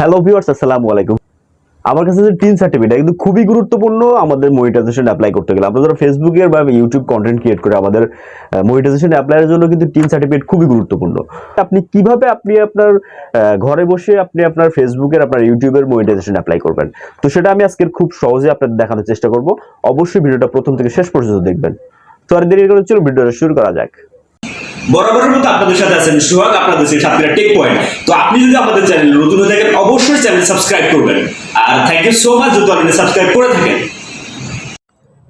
Hello viewers আসসালামু আলাইকুম। আমার কাছে যে টিন সার্টিফিকেট কিন্তু খুবই গুরুত্বপূর্ণ আমাদের মনিটাইজেশন অ্যাপ্লাই করতে গেলে। আমরা যারা ফেসবুকের বা ইউটিউব কন্টেন্ট ক্রিয়েট করে আমাদের মনিটাইজেশন অ্যাপ্লাইয়ের জন্য কিন্তু টিন সার্টিফিকেট খুবই গুরুত্বপূর্ণ। আপনি কীভাবে আপনি আপনার ঘরে বসে আপনি আপনার ফেসবুকের আপনার ইউটিউবের মনিটাইজেশন অ্যাপ্লাই করবেন? তো সেটা আমি আজকে খুব সহজে আপনাদের দেখানোর চেষ্টা করব। অবশ্যই ভিডিওটা প্রথম থেকে শেষ পর্যন্ত দেখবেন। তো আর দেরি করে চলো ভিডিওটা শুরু করা যাক। বরাবরের মতো আপনাদের সাথে আছেন সোহাগ, আপনাদের সাথে সাতক্ষীরা টেক পয়েন্ট তো আপনি যদি আমাদের চ্যানেল নতুন হয়ে থাকেন, অবশ্যই চ্যানেল সাবস্ক্রাইব করবেন। আর থ্যাংক ইউ সো মাচ যদি আপনি সাবস্ক্রাইব করে থাকেন।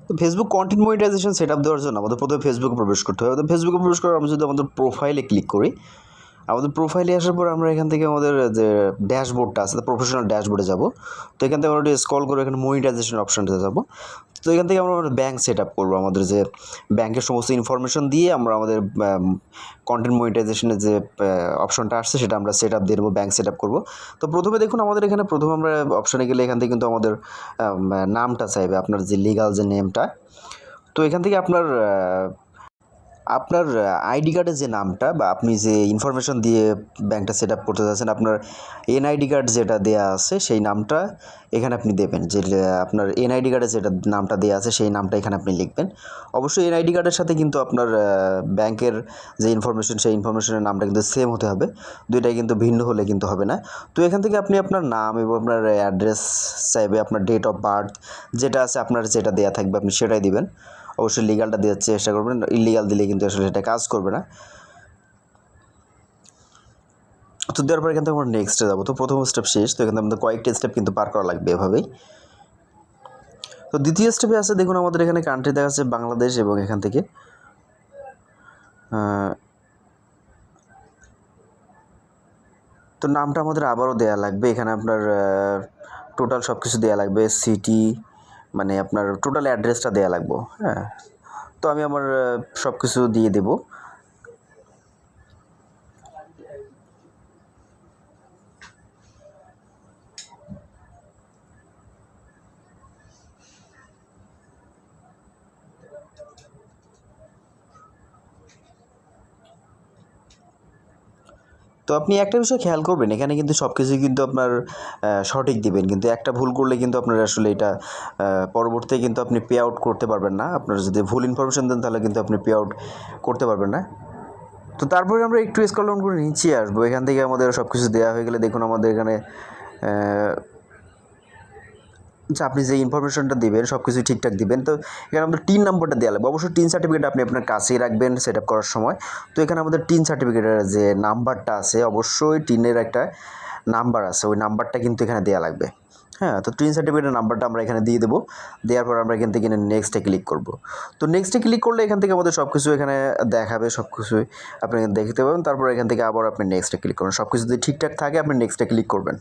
তো Facebook content monetization set up দেওয়ার জন্য আমাদের প্রথমে ফেসবুকে প্রবেশ করতে হবে। তো ফেসবুকে প্রবেশ করার আমরা যদি আমাদের প্রোফাইলে ক্লিক করি আমাদের প্রোফাইলে আসার পর আমরা এখান থেকে আমাদের যে ড্যাশবোর্ডটা আছে প্রফেশনাল ড্যাশবোর্ডে যাব। তো এখান থেকে আমরা স্কল করে এখানে মনিটাইজেশন অপশনটাতে যাব। তো এখান থেকে আমরা ব্যাঙ্ক সেট আপ করব। আমাদের যে ব্যাংকের সমস্ত ইনফরমেশন দিয়ে আমরা আমাদের কন্টেন্ট মনিটাইজেশনের যে অপশনটা আসছে, সেটা আমরা সেট আপ দিয়ে দেবো ব্যাঙ্ক সেট আপ করব। তো প্রথমে দেখুন, আমাদের এখানে প্রথমে আমরা অপশানে গেলে এখান থেকে কিন্তু আমাদের নামটা চাইবে, আপনার যে লিগাল যে নেমটা তো এখান থেকে আপনার আপনার আইডি কার্ডের যে নামটা বা আপনি যে ইনফরমেশন দিয়ে ব্যাংকটা সেট আপ করতে চাচ্ছেন আপনার এনআইডি কার্ড যেটা দেয়া আছে, সেই নামটা এখানে আপনি দেবেন। যে আপনার এনআইডি কার্ডে যেটা নামটা দেওয়া আছে, সেই নামটা এখানে আপনি লিখবেন। অবশ্যই এনআইডি কার্ডের সাথে কিন্তু আপনার ব্যাংকের যে ইনফরমেশন সেই ইনফরমেশনের নামটা কিন্তু সেম হতে হবে। দুইটাই কিন্তু ভিন্ন হলে কিন্তু হবে না। তো এখান থেকে আপনি আপনার নাম এবং আপনার অ্যাড্রেস চাইবে আপনার ডেট অফ বার্থ যেটা আছে আপনার যেটা দেওয়া থাকবে, আপনি সেটাই দিবেন। অবশ্যই লিগালটা দেওয়ার চেষ্টা করবেন। ইলিগাল দিলে কিন্তু আসলে সেটা কাজ করবে না। তো দেওয়ার পরে কিন্তু আমরা নেক্সটে যাব। তো প্রথম স্টেপ শেষ। তো এখান আমাদের কয়েকটি স্টেপ কিন্তু পার করা লাগবে এভাবেই। তো দ্বিতীয় স্টেপে আছে, দেখুন আমাদের এখানে কান্ট্রি দেখা যাচ্ছে বাংলাদেশ এবং এখান থেকে তো নামটা আমাদের আবারও দেয়া লাগবে। এখানে আপনার টোটাল সব কিছু দেওয়া লাগবে। সিটি মানে আপনার টোটাল অ্যাড্রেসটা দেওয়া লাগবো হ্যাঁ? তো আমি আমার সব কিছু দিয়ে দেবো। তো আপনি একটা বিষয় খেয়াল করবেন, এখানে কিন্তু সব কিছুই কিন্তু আপনার সঠিক দিবেন। কিন্তু একটা ভুল করলে কিন্তু আপনার আসলে এটা পরবর্তী পরবর্তীতে কিন্তু আপনি পে আউট করতে পারবেন না। আপনার যদি ভুল ইনফরমেশান দেন, তাহলে কিন্তু আপনি পে আউট করতে পারবেন না। তো তারপরে আমরা একটু স্কল করে নিচে আসব। এখান থেকে আমাদের সব কিছু দেওয়া হয়ে গেলে দেখুন আমাদের এখানে আহ, আচ্ছা আপনি যে ইনফরমেশনটা দিবেন সব কিছু ঠিকঠাক দিবেন তো এখানে আমাদের টিন নাম্বারটা দেওয়া লাগবে। অবশ্যই টিন সার্টিফিকেট আপনি আপনার কাছেই রাখবেন সেট আপ করার সময়। তো এখানে আমাদের টিন সার্টিফিকেটের যে নাম্বারটা আছে অবশ্যই টিনের একটা নাম্বার আছে। ওই নাম্বারটা কিন্তু এখানে দেওয়া লাগবে। হ্যাঁ তো টিন সার্টিফিকেটের নাম্বারটা আমরা এখানে দিয়ে দেবো। দেওয়ার পর আমরা এখান থেকে নেক্সটে ক্লিক করব। তো নেক্সটে ক্লিক করলে এখান থেকে আমাদের সব কিছু এখানে দেখাবে সব কিছুই আপনি দেখতে পাবেন। তারপর এখান থেকে আবার আপনি নেক্সটে ক্লিক করবেন। সব কিছু যদি ঠিকঠাক থাকে আপনি নেক্সটে ক্লিক করবেন।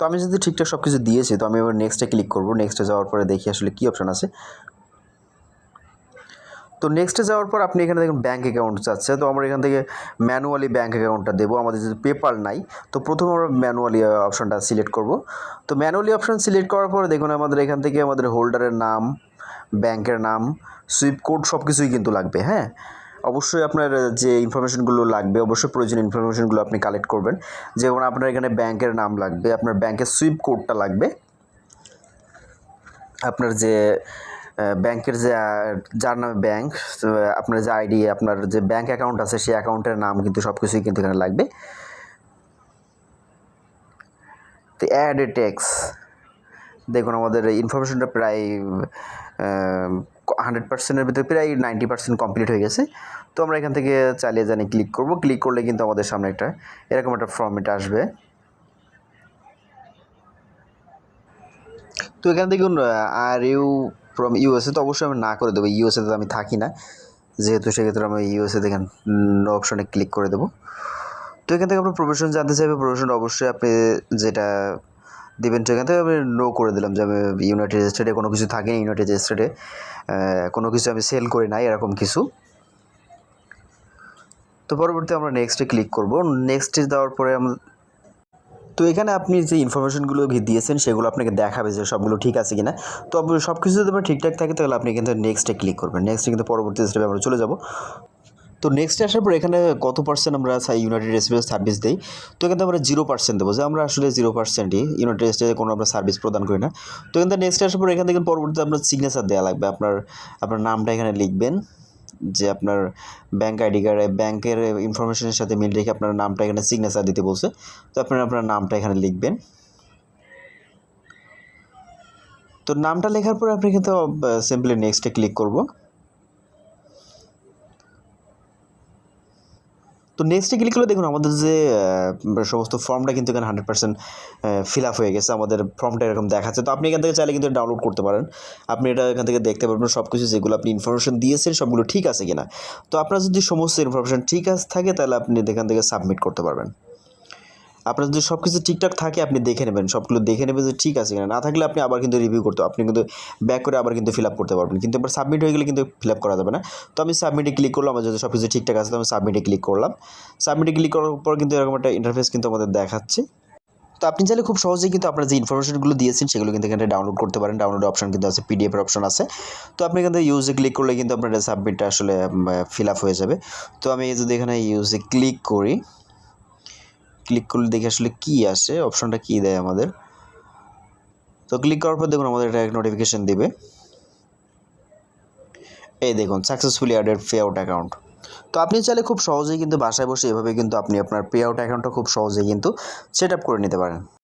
তো আমি যদি ঠিকঠাক সব কিছু দিয়েছি, তো আমি এবার নেক্সটে ক্লিক করব। নেক্সটে যাওয়ার পরে দেখি আসলে কী অপশান আছে। তো নেক্সটে যাওয়ার পর আপনি এখানে দেখুন ব্যাঙ্ক অ্যাকাউন্ট চাচ্ছে তো আমরা এখান থেকে ম্যানুয়ালি ব্যাঙ্ক অ্যাকাউন্টটা দেবো। আমাদের যদি পেপার নাই, তো প্রথমে আমরা ম্যানুয়ালি অপশানটা সিলেক্ট করব। তো ম্যানুয়ালি অপশান সিলেক্ট করার পরে দেখুন আমাদের এখান থেকে আমাদের হোল্ডারের নাম ব্যাংকের নাম সুইপ কোড সব কিছুই কিন্তু লাগবে হ্যাঁ? অবশ্যই আপনার যে ইনফরমেশনগুলো লাগবে, অবশ্যই প্রয়োজনীয় ইনফরমেশনগুলো আপনি কালেক্ট করবেন। যেমন আপনার এখানে ব্যাংকের নাম লাগবে, আপনার ব্যাংকের সুইপ কোডটা লাগবে। আপনার যে ব্যাংকের যে যার নামে ব্যাংক আপনার যে আইডি, আপনার যে ব্যাংক অ্যাকাউন্ট আছে, সেই অ্যাকাউন্টের নাম কিন্তু সব কিছুই কিন্তু এখানে লাগবে। তো অ্যাড এ ট্যাক্স দেখুন আমাদের ইনফরমেশনটা প্রায় হান্ড্রেড পার্সেন্টের ভিতরে প্রায় নাইনটি পার্সেন্ট কমপ্লিট হয়ে গেছে। তো আমরা এখান থেকে চালিয়ে জানি ক্লিক করব। ক্লিক করলে কিন্তু আমাদের সামনে একটা এরকম একটা ফর্মেট আসবে। তো এখান থেকে আর ইউ ফ্রম ইউএসএ তো অবশ্যই আমি না করে দেবো। ইউএসএ তো আমি থাকি না। যেহেতু সেক্ষেত্রে আমি ইউএসএ দেখেন অপশনে ক্লিক করে দেবো। তো এখান থেকে আপনার প্রফেশন জানতে চাইবে। প্রফেশন অবশ্যই আপনি যেটা দেবেন তো থেকে আমি নো করে দিলাম যে আমি ইউনাইটেড স্টেটে কোনো কিছু থাকে ইউনাইটেড স্টেটে কোনো কিছু আমি সেল করি নাই, এরকম কিছু। তো পরবর্তী আমরা নেক্সটে ক্লিক করব। নেক্সটে দেওয়ার পরে আমরা তো এখানে আপনি যে ইনফরমেশনগুলো দিয়েছেন, সেগুলো আপনাকে দেখাবে যে সবগুলো ঠিক আছে কিনা। তো সব কিছু যদি আপনার ঠিকঠাক থাকে, তাহলে আপনি কিন্তু নেক্সটে ক্লিক করবেন। নেক্সটে কিন্তু পরবর্তী স্টেপে আমরা চলে যাব। তো নেক্সট আসার পর এখানে কত পার্সেন্ট আমরা ইউনাইটেড স্টেটে সার্ভিস দিই? তো এখানে আমরা জিরো পার্সেন্ট দেবো, যে আমরা আসলে জিরো পার্সেন্টই ইউনাইটেড স্টেটে কোনো আমরা সার্ভিস প্রদান করি না। তো এখানে নেক্সট আসার পর এখান থেকে পরবর্তীতে আপনার সিগনেচার দেওয়া লাগবে, আপনার আপনার নামটা এখানে লিখবেন, যে আপনার ব্যাঙ্ক আইডি কার্ডে ব্যাংকের ইনফরমেশনের সাথে মিল রেখে আপনার নামটা এখানে সিগনেচার দিতে বলছে। তো আপনারা, আপনার নামটা এখানে লিখবেন। তো নামটা লেখার পরে আপনি কিন্তু সিম্পলি নেক্সটে ক্লিক করব। তো নেক্সটে ক্লিক করলে দেখুন আমাদের যে সমস্ত ফর্মটা কিন্তু এখানে হান্ড্রেড পার্সেন্ট ফিল আপ হয়ে গেছে। আমাদের ফর্মটা এরকম দেখাচ্ছে। তো আপনি এখান থেকে চাইলে কিন্তু ডাউনলোড করতে পারেন। আপনি এটা এখান থেকে দেখতে পারবেন সব কিছু যেগুলো আপনি ইনফরমেশন দিয়েছেন, সবগুলো ঠিক আছে কিনা। তো আপনার যদি সমস্ত ইনফরমেশন ঠিক আছে থাকে, তাহলে আপনি এখান থেকে সাবমিট করতে পারবেন। আপনার যদি সব কিছু ঠিকঠাক থাকে, আপনি দেখে নেবেন। সবগুলো দেখে নেবেন যে ঠিক আছে কিনা। না থাকলে আপনি আবার কিন্তু রিভিউ করতে আপনি কিন্তু ব্যাক করে আবার কিন্তু ফিল আপ করতে পারবেন। কিন্তু এবার সাবমিট হয়ে গেলে কিন্তু ফিল আপ করা যাবে না। তো আমি সাবমিটে ক্লিক করলাম, আমার যদি সব কিছু ঠিকঠাক আছে, তো আমি সাবমিটে ক্লিক করলাম। সাবমিটে ক্লিক করার পর কিন্তু এরকম একটা ইন্টারফেস কিন্তু আমাদের দেখাচ্ছে। তো আপনি চাইলে খুব সহজেই কিন্তু আপনার যে ইনফরমেশনগুলো দিয়েছেন, সেগুলো কিন্তু এখানে ডাউনলোড করতে পারেন। ডাউনলোড অপশন কিন্তু আছে পিডিএফ এর অপশন আছে। তো আপনি এখান ইউজে ক্লিক করলে কিন্তু আপনার সাবমিটটা আসলে ফিল আপ হয়ে যাবে। তো আমি যদি এখানে ইউজে ক্লিক করি ক্লিক করলে দেখি আসলে কি আসে অপশনটা কি দেয় আমাদের। তো ক্লিক করার পর দেখুন আমাদের এটা এক নোটিফিকেশান দেবে। এই দেখুন successfully added pay out account তো আপনি চাইলে খুব সহজেই কিন্তু বাসায় বসে এভাবে কিন্তু আপনি আপনার পে আউট অ্যাকাউন্টটা খুব সহজেই কিন্তু সেট আপ করে নিতে পারেন।